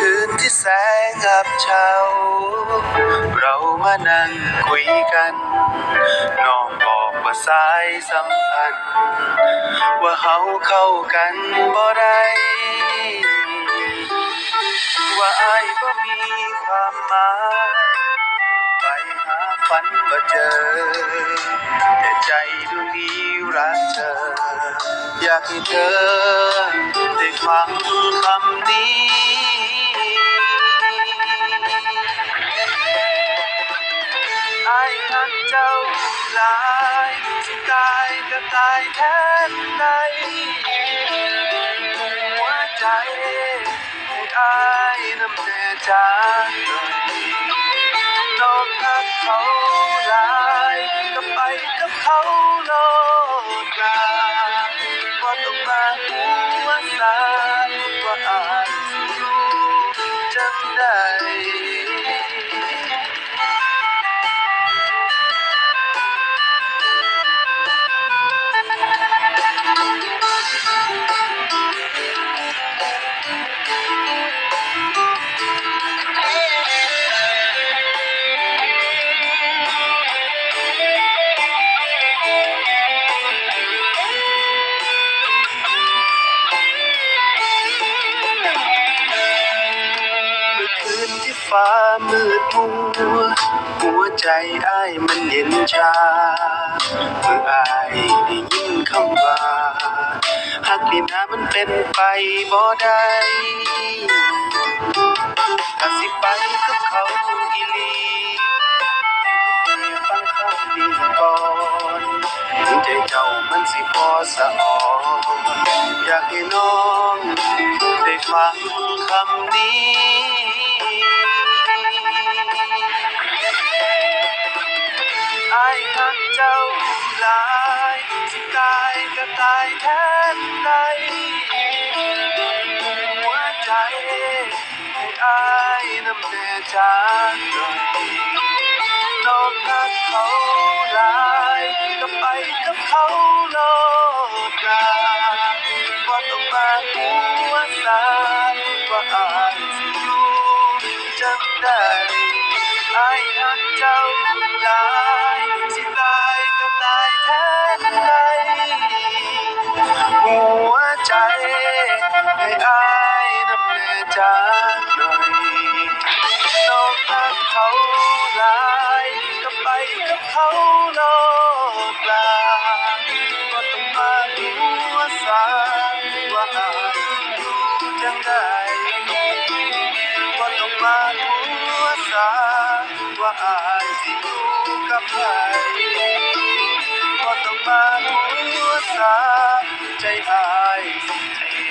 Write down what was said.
คืนที่แสงอับเช้าเรามานั่งคุยกันน้องบอกว่าสายสัมพันธ์ ว่าเฮาเข้ากันบ่ได้ว่าอายบ่มีความหมายไปหาฝันบ่เจอ แต่ใจดวงนี้รักเธอ อยากให้เธอได้ฟังคำนี้ จ้าลายตายก็ตายแทนใดหัวใจให้อายน้ำแน่จางหน่อยน้องหักเขาลายก็ไปกับเขาโลดกาว่าต้องมาหัวสาว่าอายสิอยู่จังใด ฟ้ามืดมัว หัวใจอ้ายมันเย็นชา เมื่ออ้ายได้ยินคำว่าหากนี่นามันเป็นไปบ่ได้ถ้าสิไปกับเขาอีหลีฟังคำนี้ก่อนถึงใจเจ้ามันสิพอสะอ่อนอยากให้น้องได้ฟังคำนี้ เจ้าหลายสิตายก็ตายแทนใดหัวใจให้อายน้ำแน่จางหน่อยน้องหักเขาหลายก็ไปกับเขาโลดกาว่าต้องมาหัวสาว่าอายสิอยู่จังใดอายหักเจ้าหลายสิตาย แทนหัวใจให้อายน้ำแน่จางหน่อยน้องหักเขาหลายก็ไปกับเขาโลดลาก็ต้องมาหัวสาว่าอายอยู่จังใดว่าต้องมาหัวสาว่าอายสิอยู่กับใคร ต้องมาหัวสาใจอายสิเจ็